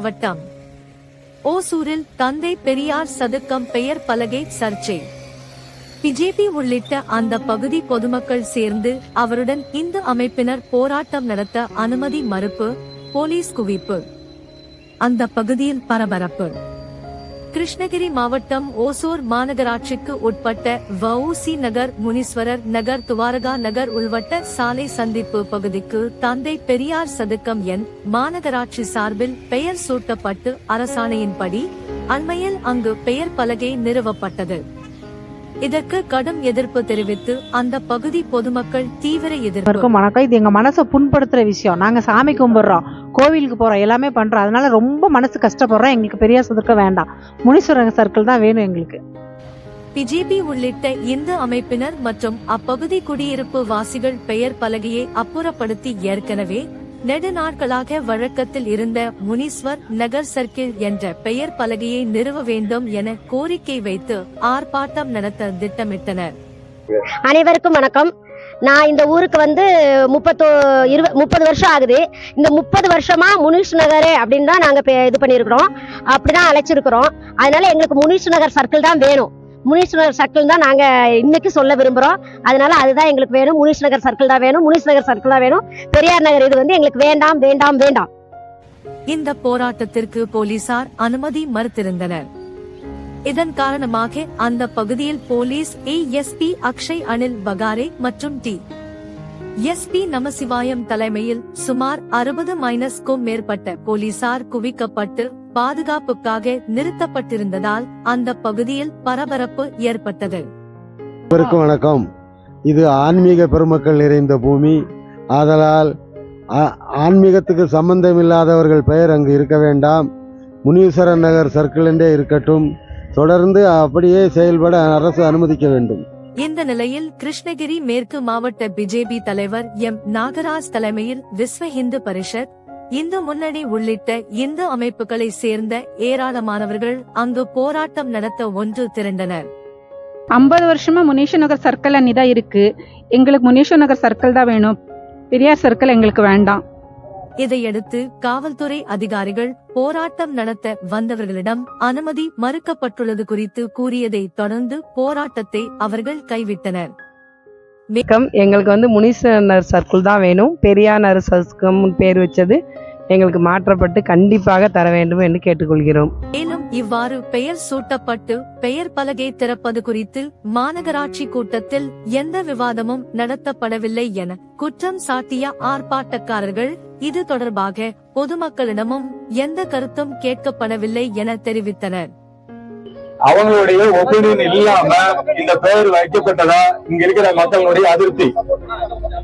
மாவட்டம். ஓசூரில் தந்தை பெரியார் சதுக்கம் பெயர் பலகை சர்ச்சை. பிஜேபி உள்ளிட்ட அந்த பகுதி பொதுமக்கள் சேர்ந்து அவருடன் இந்து அமைப்பினர் போராட்டம் நடத்த அனுமதி மறுப்பு போலீஸ் குவிப்பு. அந்த பகுதியில் பரபரப்பு. கிருஷ்ணகிரி மாவட்டம் ஓசூர் மாநகராட்சிக்கு உட்பட்ட வவுசி நகர் முனீஸ்வரர் நகர் துவாரகா நகர் உள்வட்ட சாலை சந்திப்பு பகுதிக்கு தந்தை பெரியார் சதுக்கம் என் மாநகராட்சி சார்பில் பெயர் சூட்டப்பட்டு அரசாணையின்படி அண்மையில் அங்கு பெயர் பலகை நிறுவப்பட்டது. இதற்கு கடும் எதிர்ப்பு தெரிவித்து அந்த பகுதி பொதுமக்கள் தீவிர எதிர்ப்பு. வணக்கம் இது எங்க மனசை புண்படுத்துற விஷயம். நாங்க சாமி கும்பிடுறோம். கோவிலுக்கு போறோம். எல்லாமே பண்றோம். அதனால ரொம்ப மனசு கஷ்டப்படுறோம். எங்களுக்கு பெரியார் சதுக்கம் வேண்டாம். முனீஸ்வரன் சர்க்கிள் தான் வேணும் எங்களுக்கு. பிஜேபி உள்ளிட்ட இந்து அமைப்பினர் மற்றும் அப்பகுதி குடியிருப்பு வாசிகள் பெயர் பலகையை அப்புறப்படுத்தி ஏற்கனவே நெடுநாட்களாக வழக்கத்தில் இருந்த முனீஸ்வர் நகர் சர்க்கிள் என்ற பெயர் பலகையை நிறுவ வேண்டும் என கோரிக்கை வைத்து ஆர்ப்பாட்டம் நடத்த திட்டமிட்டனர். அனைவருக்கும் வணக்கம். நான் இந்த ஊருக்கு வந்து முப்பத்தோ இருவ முப்பது வருஷம் ஆகுது. இந்த முப்பது வருஷமா முனீஷ் நகர் அப்படின்னு தான் நாங்கள் இது பண்ணியிருக்கிறோம். அப்படிதான் அழைச்சிருக்கிறோம். அதனால எங்களுக்கு முனீஷ் நகர் சர்க்கிள் தான் வேணும். முனீஷ் நகர் சர்க்கிள் தான் நாங்கள் இன்னைக்கு சொல்ல விரும்புகிறோம் அதனால அதுதான் எங்களுக்கு வேணும். முனீஷ் நகர் சர்க்கிள் தான் வேணும். முனீஷ் நகர் சர்க்கிள் தான் வேணும். பெரியார் நகர் இது வந்து எங்களுக்கு வேண்டாம் வேண்டாம் வேண்டாம். இந்த போராட்டத்திற்கு போலீசார் அனுமதி மறுத்திருந்தனர். இதன் காரணமாக அந்த பகுதியில் போலீஸ் ஏஎஸ்பி அக்ஷய் அனில் பகாரே மற்றும் டி. எஸ்பி நமசிவாயம் தலைமையில் சுமார் அறுபது மைனஸ்க்கும் மேற்பட்ட போலீசார் குவிக்கப்பட்டு பாதுகாப்புக்காக நிறுத்தப்பட்டிருந்ததால் அந்த பகுதியில் பரபரப்பு ஏற்பட்டது. வணக்கம். இது ஆன்மீக பெருமக்கள் நிறைந்த பூமி. ஆதலால் ஆன்மீகத்துக்கு சம்பந்தமில்லாதவர்கள் பெயர் அங்கு இருக்க வேண்டாம். முனீஸ்வரன் நகர் சர்க்கிள் என்றே இருக்கட்டும். தொடர்ந்து அப்படியே செயல்பட அரசு அனுமதிக்க வேண்டும். இந்த நிலையில் கிருஷ்ணகிரி மேற்கு மாவட்ட பிஜேபி தலைவர் எம். நாகராஜ் தலைமையில் விஸ்வ இந்து பரிஷத் இந்து முன்னணி உள்ளிட்ட இந்து அமைப்புகளை சேர்ந்த ஏராளமானவர்கள் அங்கு போராட்டம் நடத்த ஒன்று திரண்டனர். ஐம்பது வருஷமா முனீஷ நகர் சர்க்கிள் அன்னி தான் இருக்கு. எங்களுக்கு முனீஷ நகர் சர்க்கிள் தான் வேணும். பெரியார் சர்க்கிள் எங்களுக்கு வேண்டாம். இதையடுத்து காவல்துறை அதிகாரிகள் போராட்டம் நடத்த வந்தவர்களிடம் அனுமதி மறுக்கப்பட்டுள்ளது குறித்து கூறியதை தொடர்ந்து போராட்டத்தை அவர்கள் கைவிட்டனர். வணக்கம். எங்களுக்கு வந்து முனீஸ்வரர் சர்க்கிள் தான் வேணும். பெரியார் சர்க்கிள்னு பேர் வச்சது எங்களுக்கு மாற்றப்பட்டு கண்டிப்பாக தர வேண்டும் என்று கேட்டுக்கொள்கிறோம். மேலும் இவ்வாறு பெயர் சூட்டப்பட்டு பெயர் பலகை திறப்பது குறித்து மாநகராட்சி கூட்டத்தில் எந்த விவாதமும் நடத்தப்படவில்லை என குற்றம் சாட்டிய ஆர்ப்பாட்டக்காரர்கள் இது தொடர்பாக பொதுமக்களிடமும் எந்த கருத்தும் கேட்கப்படவில்லை என தெரிவித்தனர். அவங்களுடைய ஒப்பீனியன் இல்லாம இந்த பெயர் வைக்கப்பட்டதா இங்க இருக்கிற மக்களுடைய அதிருப்தி.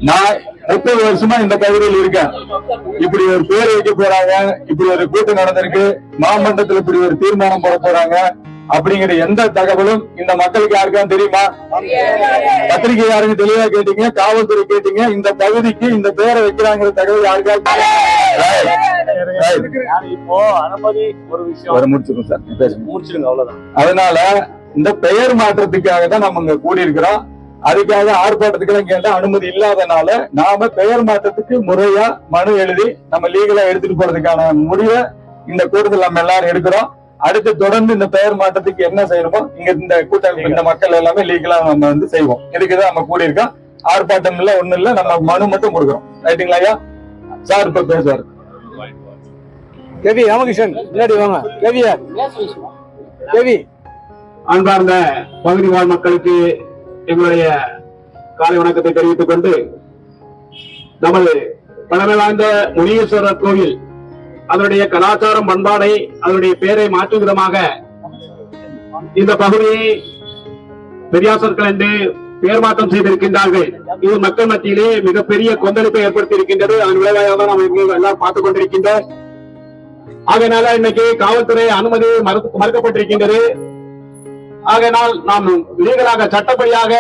நான் முப்பது வருஷமா இந்த பகுதியில் இருக்கேன். இப்படி ஒரு பேர் வைக்க போறாங்க இப்படி ஒரு கூட்டம் நடந்திருக்கு மாமன்றத்துல இப்படி ஒரு தீர்மானம் போட போறாங்க அப்படிங்கிற எந்த தகவலும் இந்த மக்களுக்கு யாருக்காவது தெரியுமா? பத்திரிகை யாருங்க தெளிவா கேட்டீங்க காவல்துறை கேட்டீங்க இந்த பகுதிக்கு இந்த பேரை வைக்கிறாங்கிற தகவல் யாருக்காவது Right. இப்போ அனுமதி ஒரு விஷயம். ஒரு முடிச்சிருக்கோம் சார் பேசுங்க முடிச்சிருங்க அவ்வளவுதான். அதனால இந்த பெயர் மாற்றத்துக்காக தான் நம்ம இங்க கூடியிருக்கிறோம். அதுக்காக ஆர்ப்பாட்டத்துக்கெல்லாம் கேட்டா அனுமதி இல்லாதனால நாம பெயர் மாற்றத்துக்கு முறையா மனு எழுதி நம்ம லீகலா எடுத்துட்டு போறதுக்கான முடிவை இந்த கூட்டத்தில் நம்ம எல்லாரும் எடுக்கிறோம். அடுத்து தொடர்ந்து இந்த பெயர் மாற்றத்துக்கு என்ன செய்யணுமோ இங்க இந்த கூட்டமைப்பு இந்த மக்கள் எல்லாமே லீகலா நம்ம வந்து செய்வோம். இதுக்குதான் நம்ம கூடியிருக்கோம். ஆர்ப்பாட்டம் இல்ல ஒண்ணு இல்ல நம்ம மனு மட்டும் கொடுக்குறோம். ரைட்டுங்களா ஐயா? சார் இப்ப பேசுவார். கவி ராமகிருஷ்ணன் முன்னாடி வாங்க. கவியா கவி. அன்பார்ந்த பகுதி வாழ் மக்களுக்கு எங்களுடைய காலை வணக்கத்தை தெரிவித்துக் கொண்டு நமது பழமை வாய்ந்த முனீஸ்வரர் கோவில் அதனுடைய கலாச்சாரம் பண்பாடை அதனுடைய பெயரை மாற்றும் விதமாக இந்த பகுதியை பெரியாசர்கள் என்று பெயர் மாற்றம் செய்திருக்கின்றார்கள். இது மக்கள் மத்தியிலே மிகப்பெரிய கொந்தளிப்பை ஏற்படுத்தி இருக்கின்றது அதன் விளைவாக தான் நாம் எல்லாம் பார்த்துக் கொண்டிருக்கின்றோம். ஆகையினால இன்னைக்கு காவல்துறை அனுமதி மறுக்கப்பட்டிருக்கின்றது. ஆகையினால் நாம் லீகலாக சட்டப்படியாக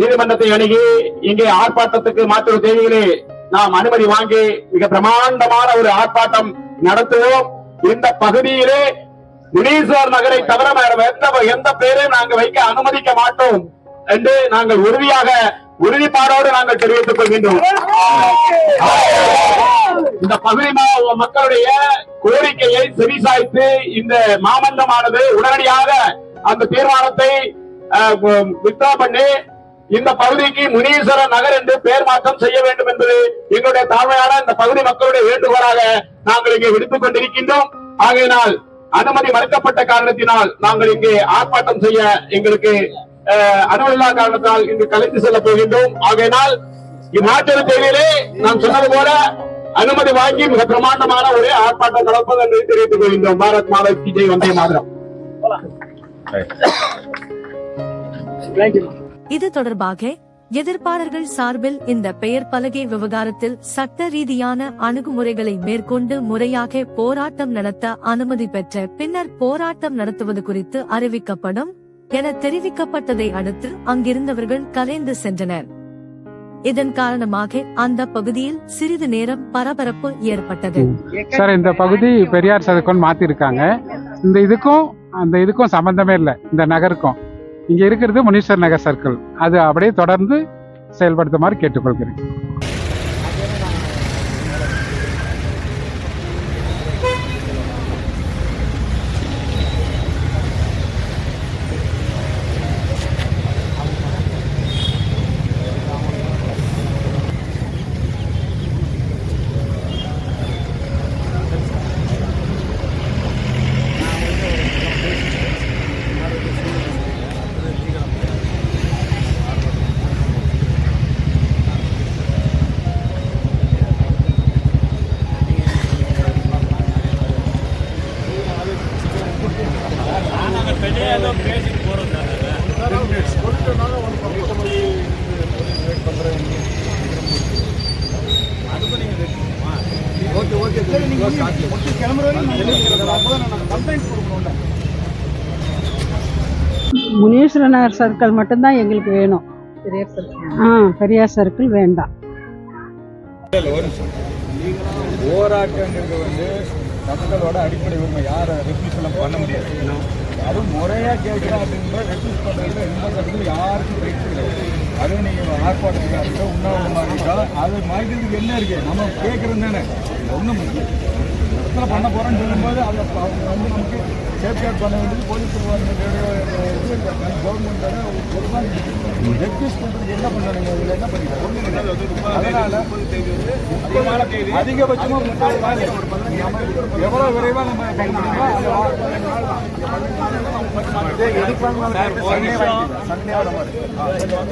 நீதிமன்றத்தை அணுகி இங்கே ஆர்ப்பாட்டத்துக்கு மாற்று தேதியிலே நாம் அனுமதி வாங்கி மிக பிரமாண்டமான ஒரு ஆர்ப்பாட்டம் நடத்துவோம். இந்த பகுதியிலே முனீஸ்வர் நகரை தவிர எந்த எந்த பேரையும் நாங்கள் வைக்க அனுமதிக்க மாட்டோம் என்று நாங்கள் உறுதியாக உறுதிப்பாடோடு நாங்கள் தெரிவித்துக் கொள்கின்றோம். இந்த பகுதி மா- மக்களுடைய கோரிக்கையை செவிசாய்த்து இந்த மாமன்றமானது உடனடியாக அந்த தீர்மானத்தை வித்ரா பண்ணி இந்த பகுதிக்கு முனீஸ்வர நகர் என்று பெயர் மாற்றம் செய்ய வேண்டும் என்பது எங்களுடைய தாழ்மையான இந்த பகுதி மக்களுடைய வேண்டுகோளாக நாங்கள் இங்கே விடுத்துக் கொண்டிருக்கின்றோம். ஆகையினால் அனுமதி மறுக்கப்பட்ட காரணத்தினால் நாங்கள் இங்கே ஆர்ப்பாட்டம் செய்ய எங்களுக்கு அஹ், காரணத்தால் இன்று கலைத்து செல்ல போகின்றோம். ஆகையினால் இந்நாட்டின் தேவையிலே நான் சொன்னது போல அனுமதி வாங்கி மிக பிரமாண்டமான ஒரே ஆர்ப்பாட்டம் நடப்பது என்று தெரிவித்துக் கொள்கின்றோம். பாரத் மாதா விஜய் வந்தே மாதிரம். இது தொடர்பாக எதிர்ப்பாளர்கள் சார்பில் இந்த பெயர் பலகை விவகாரத்தில் சட்ட ரீதியான அணுகுமுறைகளை மேற்கொண்டு முறையாக போராட்டம் நடத்த அனுமதி பெற்ற பின்னர் போராட்டம் நடத்துவது குறித்து அறிவிக்கப்படும். என தெரிவிக்கப்பட்டதை அடுத்து அங்கிருந்தவர்கள் கலைந்து சென்றனர். இதன் காரணமாக அந்த பகுதியில் சிறிது நேரம் பரபரப்பு ஏற்பட்டது. சார் இந்த பகுதி பெரியார் சர்க்குல் மாத்தி இருக்காங்க இந்த இதுக்கும் அந்த இதுக்கும் சம்பந்தமே இல்லை. இந்த நகருக்கும். இங்க இருக்கிறது முனீஸ்வர் நகர் சர்க்கிள். அது அப்படியே தொடர்ந்து செயல்படுத்துமாறு கேட்டுக்கொள்கிறேன். முனீஸ்வர நகர் சர்க்கிள் மட்டும்தான் எங்களுக்கு வேணும். பெரியார் சர்க்கிள். ஆ பெரியார் சர்க்கிள் வேண்டாம். போராட்டங்கிறது வந்து மக்களோட அடிப்படை உரிமை. யாரை ரெஃப்யூஸ் எல்லாம் பண்ண முடியாது. அது முறையாக கேட்குறோம் அப்படின்ற ரெஃப்யூஸ் பண்ணுறதுல எந்த கருத்தும் யாருக்கும் ரைட்ஸ் கிடையாது. அதுவும் நீங்கள் ஆர்ப்பாட்டத்துக்காக இருக்கட்டும் உண்ணாவிரதமாக இருக்கட்டும் அது என்ன இருக்கு? நம்ம கேட்குறது தானே. ஒன்றும் இடத்துல பண்ண போகிறோன்னு சொல்லும்போது அதை அவங்க வந்து நமக்கு சேஃப்கார்ட் பண்ண வேண்டியது போலீஸ் கவர்மெண்ட் ரெஃப்யூஸ் பண்ணுறதுக்கு என்ன பண்ணுறாங்க இதில் என்ன பண்ணிக்கிறாங்க அதிகபட்சமாக முப்பது எவ்வளோ விரைவாக நம்ம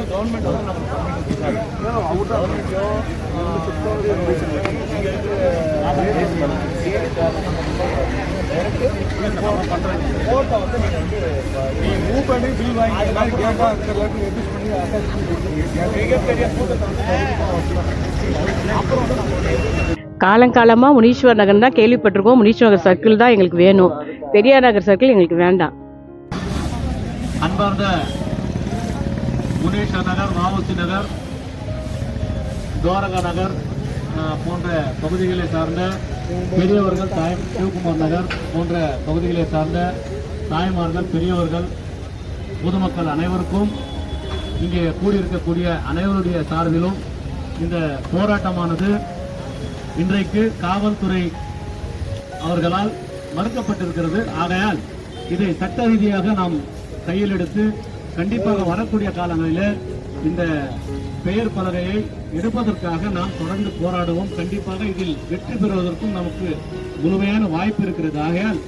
கவர்மெண்ட் அவுட் கோர்ட்டை வந்து நீங்கள் வந்து மூவ் பண்ணி பில் வாங்கி மாதிரி கேட்டால் ரெடியூஸ் பண்ணி அட்டாச் மிகப்பெரிய கூட்டத்தை காலங்காலமாக முனீஸ்வர் நகர் தான் கேள்விப்பட்டிருக்கோம். முனீஸ்வர் நகர் சர்க்கிள் தான் எங்களுக்கு வேணும். பெரியார் நகர் சர்க்கிள் எங்களுக்கு வேண்டாம். அன்பார்ந்த முனீஸ்வர் நகர் மாவசி நகர் துவாரகா நகர் போன்ற பகுதிகளை சார்ந்த பெரியவர்கள் தாய் சிவகுமார் நகர் போன்ற பகுதிகளை சார்ந்த தாய்மார்கள் பெரியவர்கள் பொதுமக்கள் அனைவருக்கும் இங்கே கூடியிருக்கக்கூடிய அனைவருடைய சார்பிலும் இந்த போராட்டமானது இன்றைக்கு காவல்துறை அவர்களால் மறுக்கப்பட்டிருக்கிறது. ஆகையால் இதை சட்ட ரீதியாக நாம் கையில் எடுத்து கண்டிப்பாக வரக்கூடிய காலங்களில் இந்த பெயர் பலகையை எடுப்பதற்காக நாம் தொடர்ந்து போராடுவோம். கண்டிப்பாக இதில் வெற்றி பெறுவதற்கும் நமக்கு முழுமையான வாய்ப்பு இருக்கிறது. ஆகையால்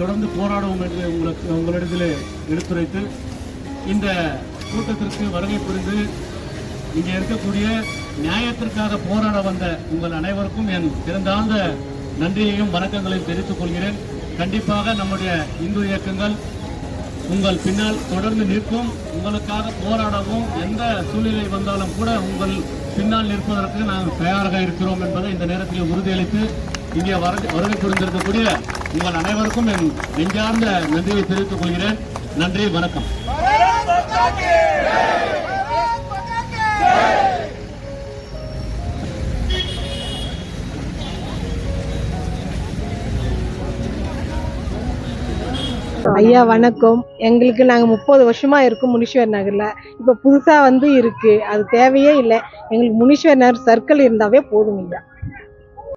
தொடர்ந்து போராடுவோம் என்று உங்களுக்கு உங்களிடத்தில் எடுத்துரைத்து இந்த கூட்டத்திற்கு வருகை புரிந்து இங்கே இருக்கக்கூடிய நியாயத்திற்காக போராட வந்த உங்கள் அனைவருக்கும் என் சிறந்தாழ்ந்த நன்றியையும் வணக்கங்களையும் தெரிவித்துக் கொள்கிறேன். கண்டிப்பாக நம்முடைய இந்து இயக்கங்கள் உங்கள் பின்னால் தொடர்ந்து நிற்கும். உங்களுக்காக போராடவும் எந்த சூழ்நிலை வந்தாலும் கூட உங்கள் பின்னால் நிற்பதற்கு நாங்கள் தயாராக இருக்கிறோம் என்பதை இந்த நேரத்தில் உறுதியளித்து இங்கே வர- வருகை புரிந்திருக்கக்கூடிய உங்கள் அனைவருக்கும் என் நெஞ்சார்ந்த நன்றியை தெரிவித்துக் கொள்கிறேன். நன்றி வணக்கம். ஐயா வணக்கம். எங்களுக்கு நாங்கள் முப்பது வருஷமா இருக்கோம் முனீஸ்வர் நகர்ல. இப்போ புதுசா வந்து இருக்கு. அது தேவையே இல்லை. எங்களுக்கு முனீஸ்வர் நகர் சர்க்கிள் இருந்தாவே போதும் ஐயா.